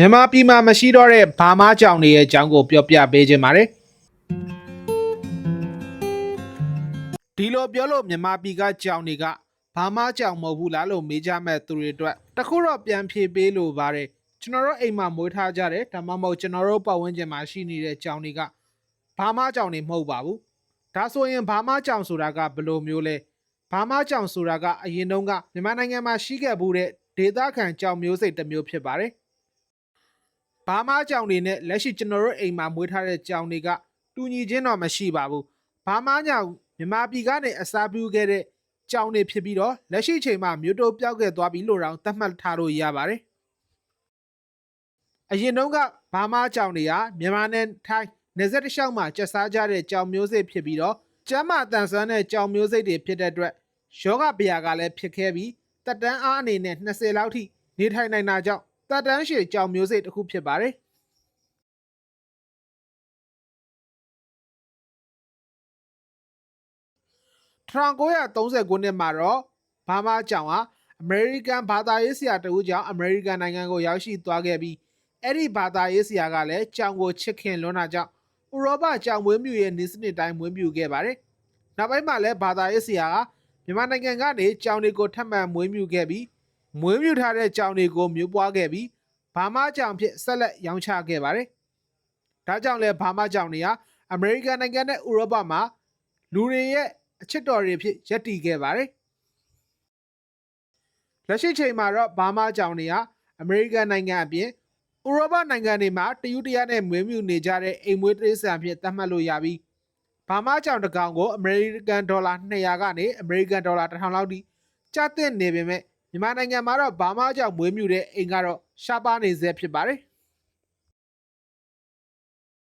မြန်မာပြည်မှာမရှိတော့တဲ့ဘာမားကြောင်တွေရဲ့အကြောင်းကိုပြောပြပေးခြင်းပါတယ်ဒီလိုပြောလို့မြန်မာပြည်ကကြောင်တွေကဘာမားကြောင်မဟုတ်ဘူးလားလို့မေးကြမဲ့သူတွေအတွက်တခုတော့ပြန်ဖြေပေးလို့ပါတယ်ကျွန်တော်တို့အိမ်မှာမွေးထားကြတယ်ဒါမှမဟုတ်ကျွန်တော်တို့ပတ်ဝန်းကျင်မှာရှိနေတဲ့ကြောင်တွေကဘာမားကြောင်တွေမဟုတ်ပါဘူးဒါဆိုရင်ဘာမားကြောင်ဆိုတာကဘယ်လိုမျိုးလဲဘာမားကြောင်ဆိုတာကအရင်တုန်းကမြန်မာနိုင်ငံမှာရှိခဲ့ဘူးတဲ့ဒေသခံကြောင်မျိုးစိတ်တစ်မျိုးဖြစ်ပါတယ် ဘာမားကြောင်တွေနဲ့လက်ရှိကျွန်တော်တို့အိမ်မှာမွေးထားတဲ့ကြောင်တွေကတူညီချင်းတော့မရှိပါဘူးဘာမားကြောင်မြန်မာပြည်ကနေအစားပြုခဲ့တဲ့ကြောင်တွေဖြစ်ပြီးတော့လက်ရှိချိန်မှာမြို့တိုးပြောက်ခဲ့သွားပြီလို့တောင်သတ်မှတ်ထားလို့ရပါတယ်အရင်တုန်းကဘာမားကြောင်တွေဟာမြန်မာနဲ့ထိုင်းနေဆက်တစ်လျှောက်မှာကျက်စားကြတဲ့ကြောင်မျိုးစိတ်ဖြစ်ပြီးတော့ကျမ်းမာတန်ဆွမ်းတဲ့ကြောင်မျိုးစိတ်တွေဖြစ်တဲ့အတွက်ယောဂဗျာကလည်းဖြစ်ခဲ့ပြီးတက်တန်းအားအနေနဲ့20လောက်ထိနေထိုင်နိုင်တာကြောင့် တက်တန်းရှည်ကြောင်မျိုးစိတ်တစ်ခုဖြစ်ပါတယ် 1930ခုနှစ်မှာတော့ဘာမာကြောင်ဟာအမေရိကန်ဘာသာရေးဆရာတဦးကြောင့်အမေရိကန်နိုင်ငံကိုရောက်ရှိသွားခဲ့ပြီးအဲ့ဒီဘာသာရေးဆရာကလည်းကြောင်ကိုချစ်ခင်လွန်းတာကြောင့်ဥရောပကြောင်မွေးမြူရဲ့နေစနစ်တိုင်းမွေးမြူခဲ့ပါတယ်နောက်ပိုင်းမှာလည်းဘာသာရေးဆရာကမြန်မာနိုင်ငံကနေကြောင်တွေကိုထပ်မံမွေးမြူခဲ့ပြီး မွေးမြူထားတဲ့ကြောင်တွေကိုမျိုးပွားခဲ့ပြီးဘာမားကြောင်ဖြစ်ဆက်လက်ရောင်းချခဲ့ပါတယ်။ဒါကြောင့်လဲဘာမားကြောင်တွေဟာအမေရိကန်နိုင်ငံနဲ့ဥရောပမှာလူတွေရဲ့အချစ်တော်တွေဖြစ်ရပ်တည်ခဲ့ပါတယ်။လက်ရှိချိန်မှာတော့ဘာမားကြောင်တွေဟာအမေရိကန်နိုင်ငံအပြင်ဥရောပနိုင်ငံတွေမှာတယူတရနဲ့မွေးမြူနေကြတဲ့အိမ်မွေးတိရစ္ဆာန်ဖြစ်သတ်မှတ်လို့ရပြီးဘာမားကြောင်တစ်ကောင်ကိုအမေရိကန်ဒေါ်လာ200ကနေအမေရိကန်ဒေါ်လာ1000လောက်ထိကျသင့်နေပေမဲ့ မြန်မာနိုင်ငံမှာတော့ဘာမှကြောင့်မွေးမြူတဲ့အိမ်ကတော့ရှားပါနေစေဖြစ်ပါတယ်